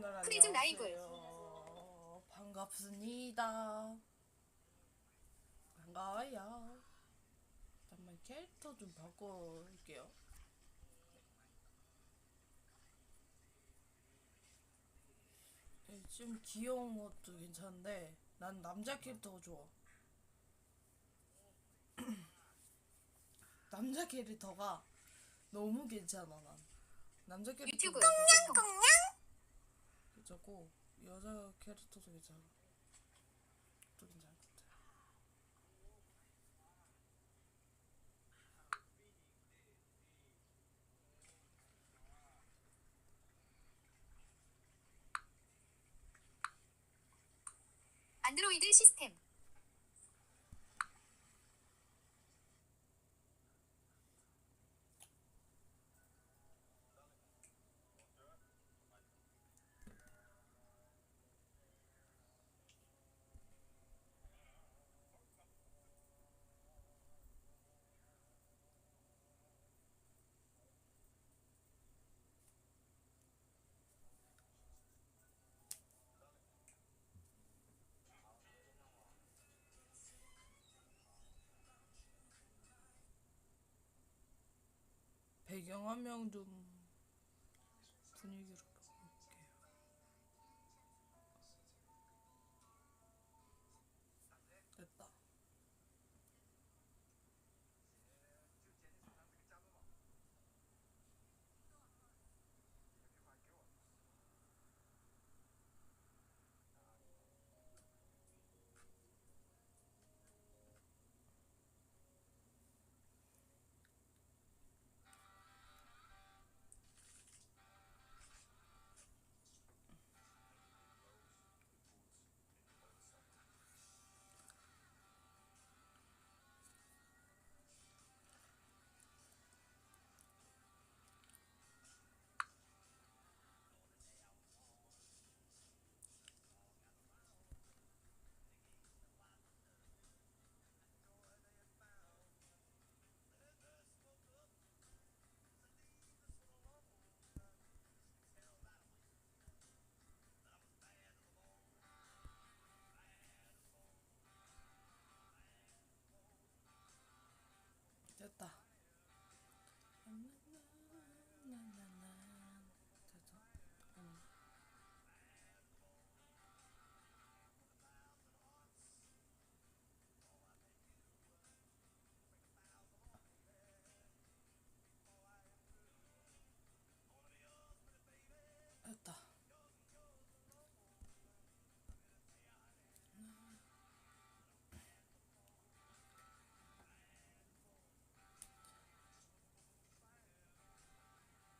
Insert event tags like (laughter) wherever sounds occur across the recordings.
프리즘 라이브. 반갑습니다. 반가워요. 잠깐만 캐릭터 좀 바꿔올게요. 예, 좀 귀여운 것도 괜찮은데 난 남자 캐릭터가 좋아. (clears throat) 남자 캐릭터가 너무 괜찮아 난. 남자 캐릭터 유튜브. 괜찮고 여자 캐릭터도 괜찮아. 또 같아. 안드로이드 시스템. 배경 화면 좀 분위기로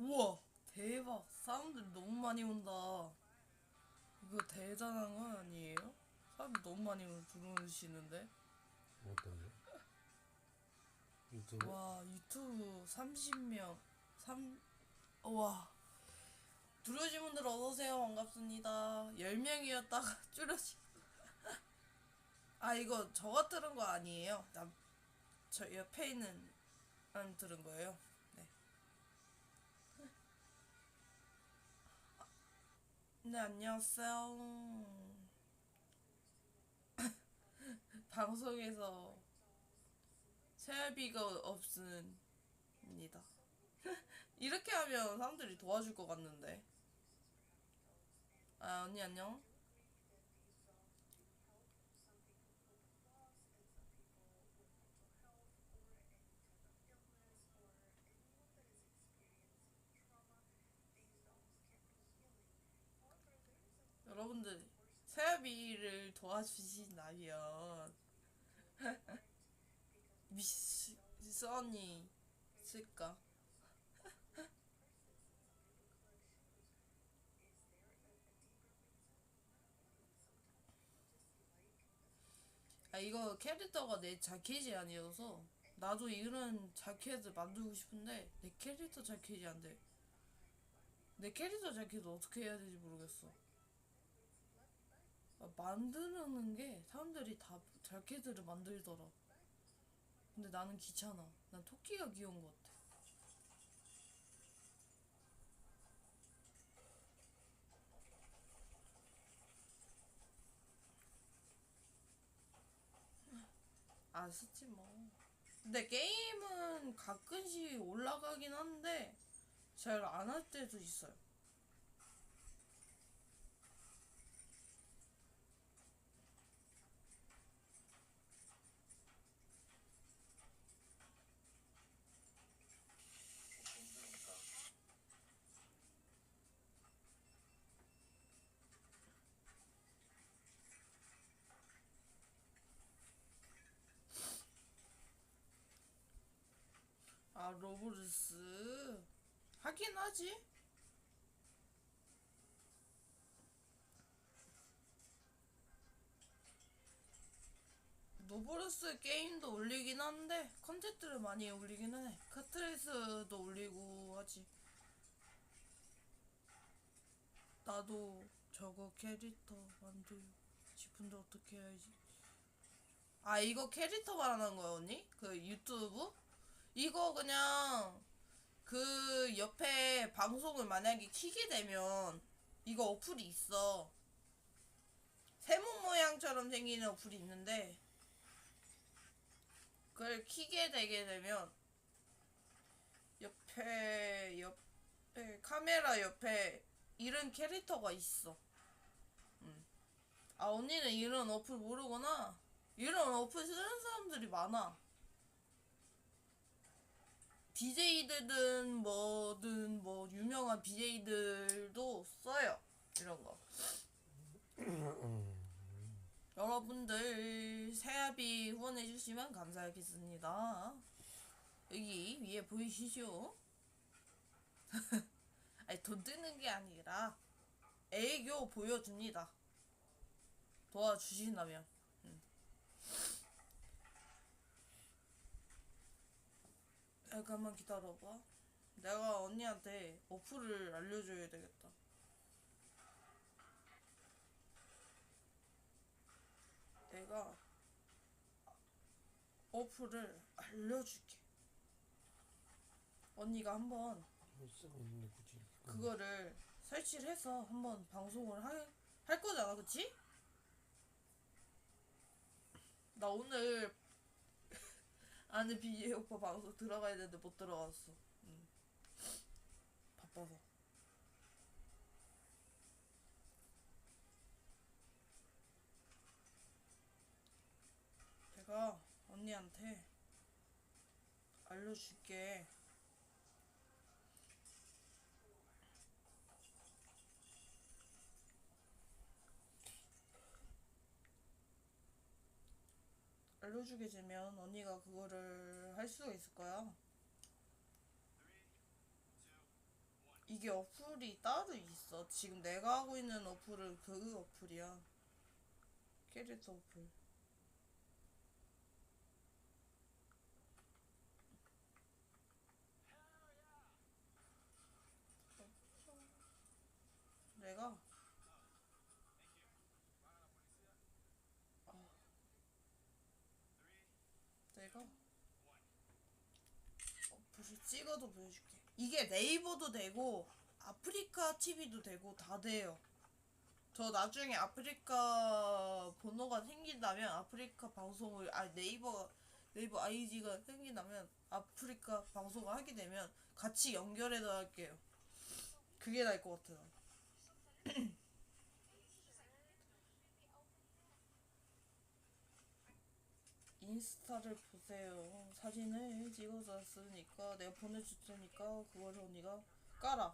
우와 대박. 사람들 너무 많이 온다. 이거 대단한 거 아니에요? 사람들 너무 많이 들어오시는데? 어떤 거? 유튜브? 와 유튜브 30명. 3 와. 들어오신 분들 어서오세요. 반갑습니다. 10명이었다가 (laughs) 줄여지 (laughs) 아 이거 저가 들은 거 아니에요? 남, 저 옆에 있는 사람 들은 거예요 네. 네 안녕하세요 (coughs) 방송에서 세알비가 없습니다. (laughs) 이렇게 하면 사람들이 도와줄 것 같는데. 아 언니 안녕. 여러분들 세알비를 도와주신다면 미선이 있을까? 아 이거 캐릭터가 내 자켓이 아니어서 나도 이런 자켓을 만들고 싶은데 내 캐릭터 자켓이 안 돼. 내 캐릭터 자켓을 어떻게 해야 될지 모르겠어. 아, 만드는 게 사람들이 다 절캐들을 만들더라. 근데 나는 귀찮아. 난 토끼가 귀여운 것 같아. 아시지 뭐. 근데 게임은 가끔씩 올라가긴 한데 잘 안 할 때도 있어요. 아 로브루스 하긴 하지. 노브루스 게임도 올리긴 한데 컨텐츠를 많이 올리기는 해. 카트레이스도 올리고 하지. 나도 저거 캐릭터 만들고 싶은데 어떻게 해야지? 아 이거 캐릭터 말하는 거야 언니? 그 유튜브? 이거 그냥 그 옆에 방송을 만약에 키게 되면 이거 어플이 있어. 세모 모양처럼 생기는 어플이 있는데 그걸 키게 되게 되면 옆에 옆에 카메라 옆에 이런 캐릭터가 있어. 음. 아 언니는 이런 어플 모르구나. 이런 어플 쓰는 사람들이 많아. BJ들든 뭐든 뭐 유명한 BJ들도 써요. 이런 거. 여러분들 세압이 후원해 주시면 감사하겠습니다. 여기 위에 보이시죠? (laughs) 아니 돈 뜨는 게 아니라 애교 보여줍니다. 도와주신다면. 잠깐만 기다려봐. 내가 언니한테 어플을 알려줘야 되겠다. 내가 어플을 알려줄게. 언니가 한번 그거를 설치를 해서 한번 방송을 할, 할 거잖아, 그치? 나 오늘 아는 비예 오빠 방송 들어가야 되는데 못 들어갔어. 응. 바빠서. 제가 언니한테 알려줄게. 알려주게 되면 언니가 그거를 할 수가 있을 거야. 이게 어플이 따로 있어. 지금 내가 하고 있는 어플은 그 어플이야. 캐릭터 어플. 내가 내가 찍어도 보여줄게. 이게 네이버도 되고 아프리카 TV도 되고 다 돼요. 저 나중에 아프리카 번호가 생긴다면 아프리카 방송을 아 네이버 네이버 아이디가 생긴다면 아프리카 방송을 하게 되면 같이 연결해서 할게요. 그게 나을 것 같아. 요 (clears throat) 인스타를 보세요. 사진을 찍어서 쓰니까 내가 보내줄 테니까 그걸 언니가 깔아.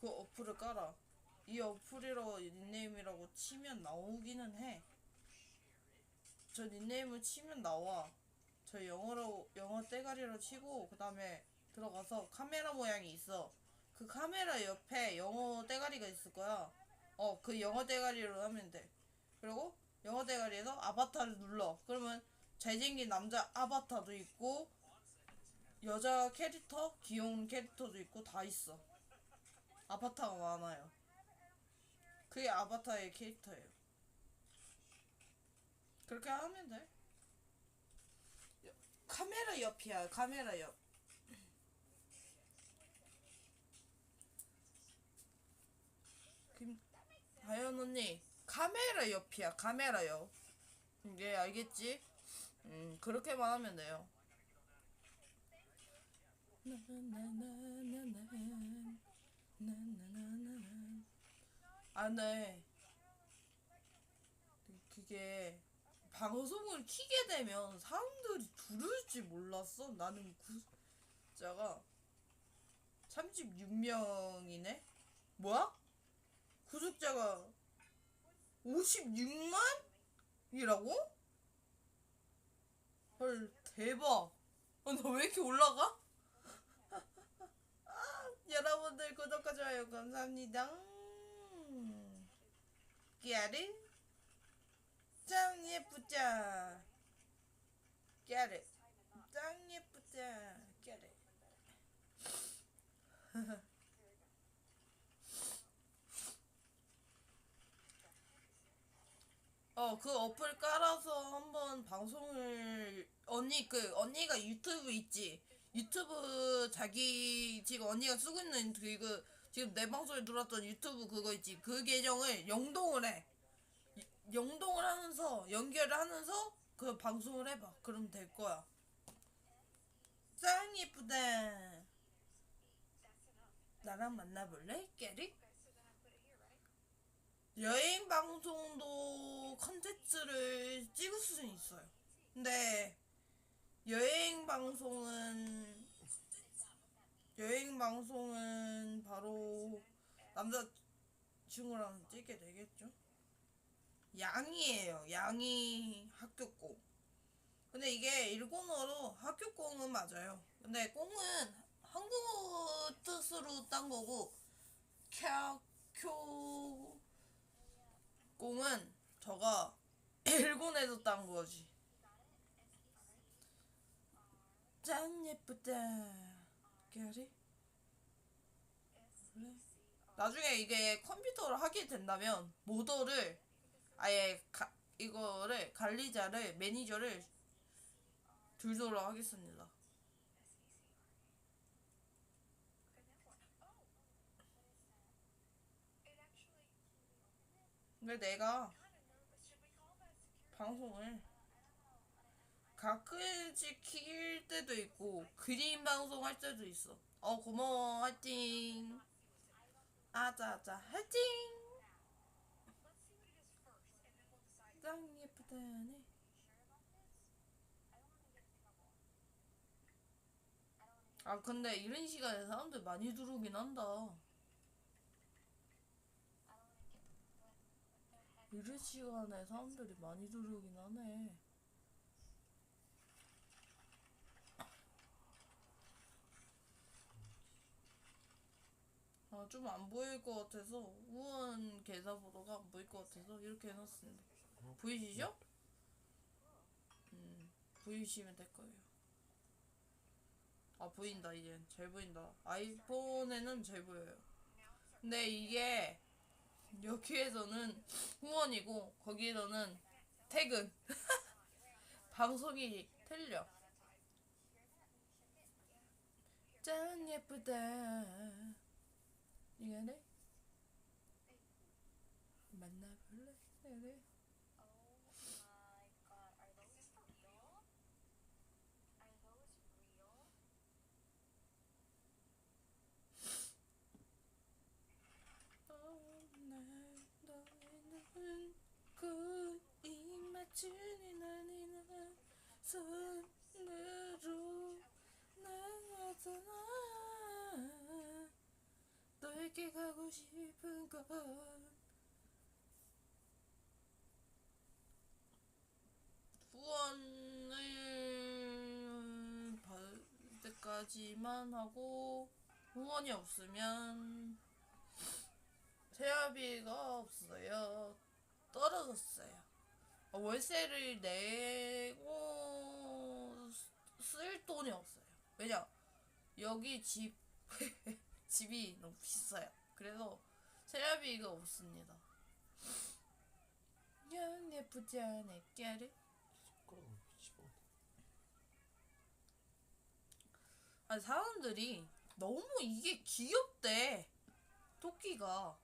그 어플을 깔아. 이 어플이라고 닉네임이라고 치면 나오기는 해. 저 닉네임을 치면 나와. 저 영어로 영어 떼가리로 치고 그 다음에 들어가서 카메라 모양이 있어. 그 카메라 옆에 영어 떼가리가 있을 거야. 어, 그 영어 떼가리로 하면 돼. 그리고 영어 대가리에서 아바타를 눌러. 그러면 잘생긴 남자 아바타도 있고 여자 캐릭터, 귀여운 캐릭터도 있고 다 있어. 아바타가 많아요. 그게 아바타의 캐릭터예요. 그렇게 하면 돼. 여- 카메라 옆이야, 카메라 옆. 김, 다현 언니, 카메라 옆이야, 카메라 옆. 이게 알겠지? 음 그렇게만 하면 돼요. 아 네. 그게 방송을 키게 되면 사람들이 들을지 몰랐어. 나는 구독자가 36명이네. 뭐야? 구독자가 56만 이라고? 헐 대박. 어, 나왜 이렇게 올라가? 아, (laughs) 여러분들 구독과 좋아요 감사합니다. 깨르 짱 예쁘자. 깨르 짱 예쁘자. 깨르. (laughs) 어, 그 어플 깔아서 한번 방송을 언니 그 언니가 유튜브 있지. 유튜브 자기 지금 언니가 쓰고 있는 그 지금 내 방송에 들어왔던 유튜브 그거 있지. 그 계정을 영동을 해. 이- 영동을 하면서 연결을 하면서 그 방송을 해봐. 그럼 될 거야. 짱 예쁘다. 나랑 만나볼래? 깨리? 여행 방송도 컨텐츠를 찍을 수는 있어요. 근데 여행 방송은 여행 방송은 바로 남자 친구랑 찍게 되겠죠. 양이에요. 양이 학교공. 근데 이게 일본어로 학교공은 맞아요. 근데 공은 한국어 뜻으로 딴 거고 캬교 공은 저가 (clears throat) 일본에서 딴 거지. 짠 예쁘다. 그래? 나중에 이게 컴퓨터로 하게 된다면 모더를 아예 가, 이거를 관리자를 매니저를 둘도록 하겠습니다. 근데 내가 방송을 가끔씩 킬 때도 있고 그림 방송 할 때도 있어. 어 고마워 화이팅. 아자아자 화이팅. 짱 예쁘다네. 아 근데 이런 시간에 사람들 많이 들어오긴 한다. 이런 시간에 사람들이 많이 들어오긴 하네. 아, 좀안 보일 것 같아서 후원 계좌번호가 안 보일 것 같아서 이렇게 해놨습니다. 보이시죠? 음, 보이시면 될 거예요. 아 보인다 이젠 잘 보인다. 아이폰에는 잘 보여요. 근데 이게 여기에서는 후원이고 거기에서는 퇴근. (laughs) 방송이 틀려. 짠 예쁘다. 이거네. 만나볼래? 너는 그 입맞추니 나니나 손으로 나가잖아 너에게 가고 싶은 건 후원을 받을 때까지만 하고 후원이 없으면 세화비가 없어요. 떨어졌어요. 어, 월세를 내고 쓸 돈이 없어요. 왜냐? 여기 집 (laughs) 집이 너무 비싸요. 그래서 세화비가 없습니다. 양 예쁘지 않아 깨를. 아니 사람들이 너무 이게 귀엽대 토끼가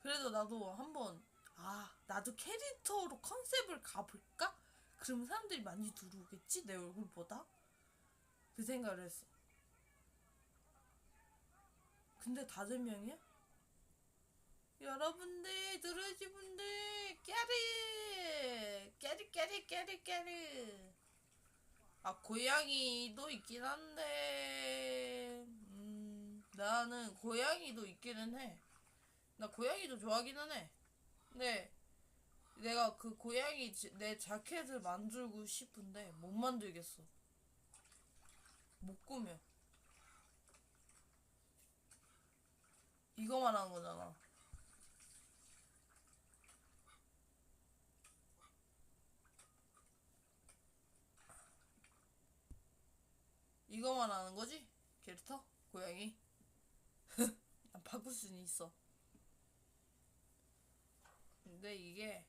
그래서 나도 한번 아 나도 캐릭터로 컨셉을 가볼까 그러면 사람들이 많이 들어오겠지 내 얼굴보다 그 생각을 했어 근데 다섯 명이야? 여러분들 들어오신 분들 깨르! 깨르 깨르 깨르 깨르! 아 고양이도 있긴 한데 음 나는 고양이도 있기는 해 나 고양이도 좋아하기는 해. 근데 내가 그 고양이 지- 내 자켓을 만들고 싶은데 못 만들겠어. 못 꾸며 이거만 하는 거잖아 이거만 하는 거지? 캐릭터? 고양이? (laughs) 난 바꿀 수는 있어. 근데 이게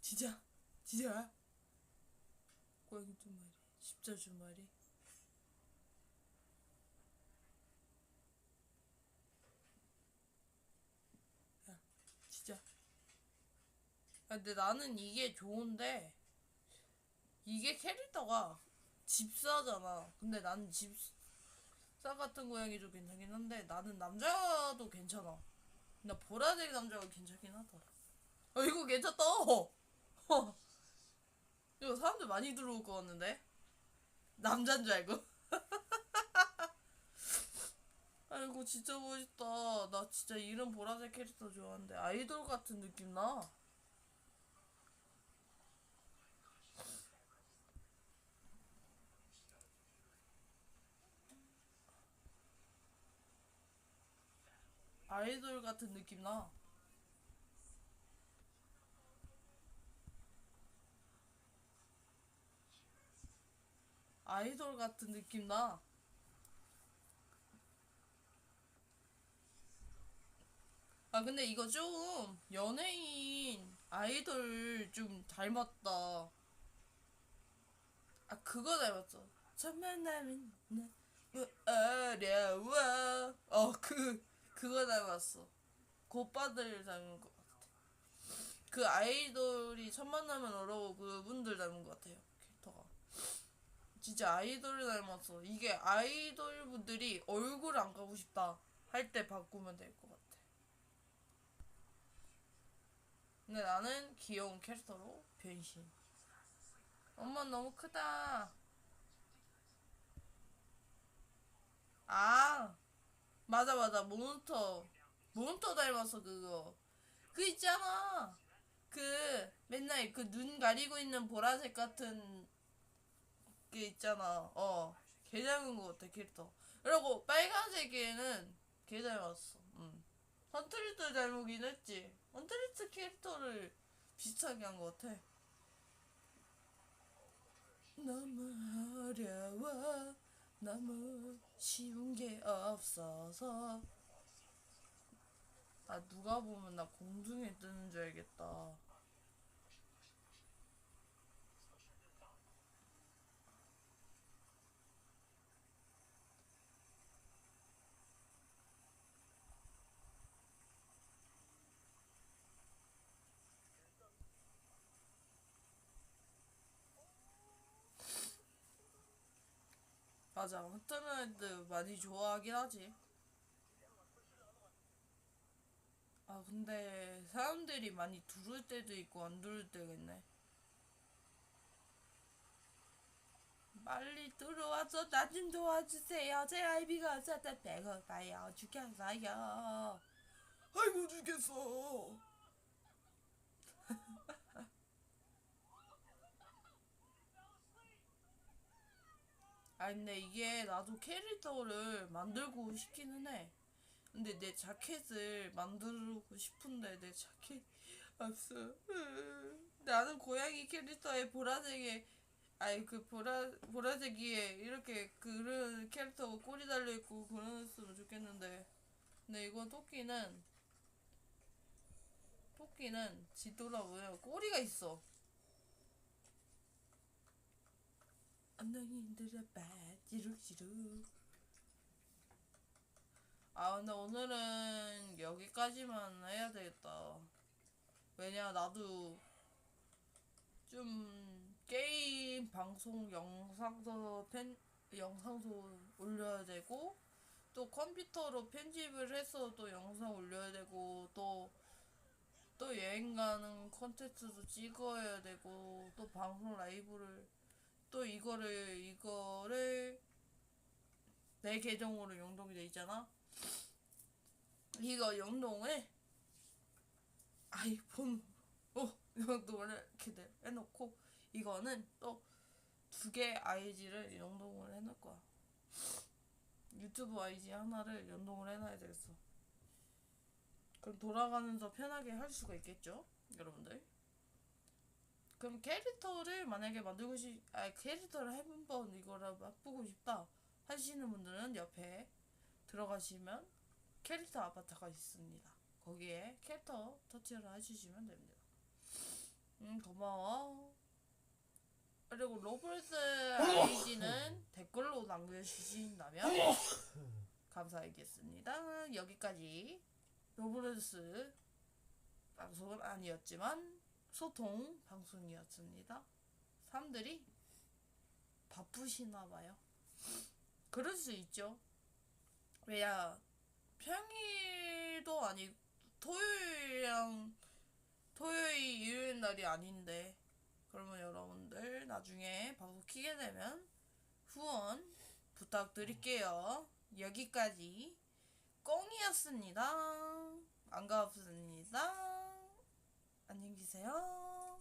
진짜 진짜 고양이 두 두 마리. 야, 진짜. 아, 근데 나는 이게 좋은데 이게 캐릭터가 집사잖아. 근데 나는 집사 같은 고양이 도 괜찮긴 한데 나는 남자도 괜찮아. 나 보라색 남자가 괜찮긴 하더라. 어 이거 괜찮다. 어. (laughs) 이거 사람들 많이 들어올 것 같는데 남잔 줄 알고. (laughs) 아이고 진짜 멋있다. 나 진짜 이런 보라색 캐릭터 좋아하는데 아이돌 같은 느낌 나. 아이돌 같은 느낌 나. 아이돌 같은 느낌 나. 아 근데 이거 좀 연예인 아이돌 좀 닮았다. 아 그거 닮았어. 천만 남은 나 어려워. 어그 그거 닮았어. 그 오빠들 닮은 것 같아. 그 아이돌이 천만 나면 어려워 그분들 닮은 것 같아요. 진짜 아이돌을 닮았어. 이게 아이돌 분들이 얼굴 안 가고 싶다 할 때 바꾸면 될 것 같아. 근데 나는 귀여운 캐릭터로 변신. 엄마 너무 크다. 아, 맞아 맞아 몬스터 몬스터 닮았어 그거. 그 있잖아. 그 맨날 그 눈 가리고 있는 보라색 같은 게 있잖아. 어, 개 닮은 것 같아 캐릭터. 그리고 빨간색에는 개 닮았어. 음. 헌트리스 닮으긴 했지. 헌트리스 캐릭터를 비슷하게 한 것 같아. 너무 어려워. 너무 쉬운 게 없어서. 아, 누가 보면 나 공중에 뜨는 줄 알겠다. 맞아. 헌터랜드 많이 좋아하긴 하지. 아, 근데 사람들이 많이 두를 때도 있고 안 두를 때가 있네. 빨리 들어와서 나 좀 도와주세요. 제 아이비가 어쩌다 배고파요. 죽겠어요. 아이고 죽겠어. (laughs) 아 근데 이게 나도 캐릭터를 만들고 싶기는 해. 근데 내 자켓을 만들고 싶은데 내 자켓 없어. 으. 나는 고양이 캐릭터에 보라색에 아니 그 보라 보라색 위에 이렇게 그런 캐릭터 꼬리 달려 있고 그랬으면 좋겠는데. 근데 이건 토끼는 토끼는 지도라고요. 꼬리가 있어. 엉덩이 흔들어봐 지룩지룩 아 근데 오늘은 여기까지만 해야 되겠다. 왜냐 나도 좀 게임 방송 영상서 편 영상서 올려야 되고 또 컴퓨터로 편집을 해서 또 영상 올려야 되고 또또 여행 가는 콘텐츠도 찍어야 되고 또 방송 라이브를 또 이거를 이거를 내 계정으로 연동이 돼 있잖아. 이거 연동을 아이폰 어 연동을 이렇게 돼- 해놓고 이거는 또 두 개 아이지를 연동을 해놓을 거야. 유튜브 아이지 하나를 연동을 해놔야 되겠어. 그럼 돌아가면서 편하게 할 수가 있겠죠, 여러분들. 그럼 캐릭터를 만약에 만들고 싶, 아 캐릭터를 한번 이거를 맛보고 싶다 하시는 분들은 옆에 들어가시면 캐릭터 아바타가 있습니다. 거기에 캐릭터 터치를 해주시면 됩니다. 음 고마워. 그리고 로블스 아이디는 (laughs) 댓글로 남겨주신다면 감사하겠습니다. 여기까지 로블스 방송은 아니었지만 소통 방송이었습니다. 사람들이 바쁘시나 봐요. 그럴 수 있죠. 왜냐 평일도 아니 토요일이랑 토요일 일요일 날이 아닌데 그러면 여러분들 나중에 방송 키게 되면 후원 부탁드릴게요. 여기까지 꽁이었습니다. 반갑습니다. 안녕히 계세요.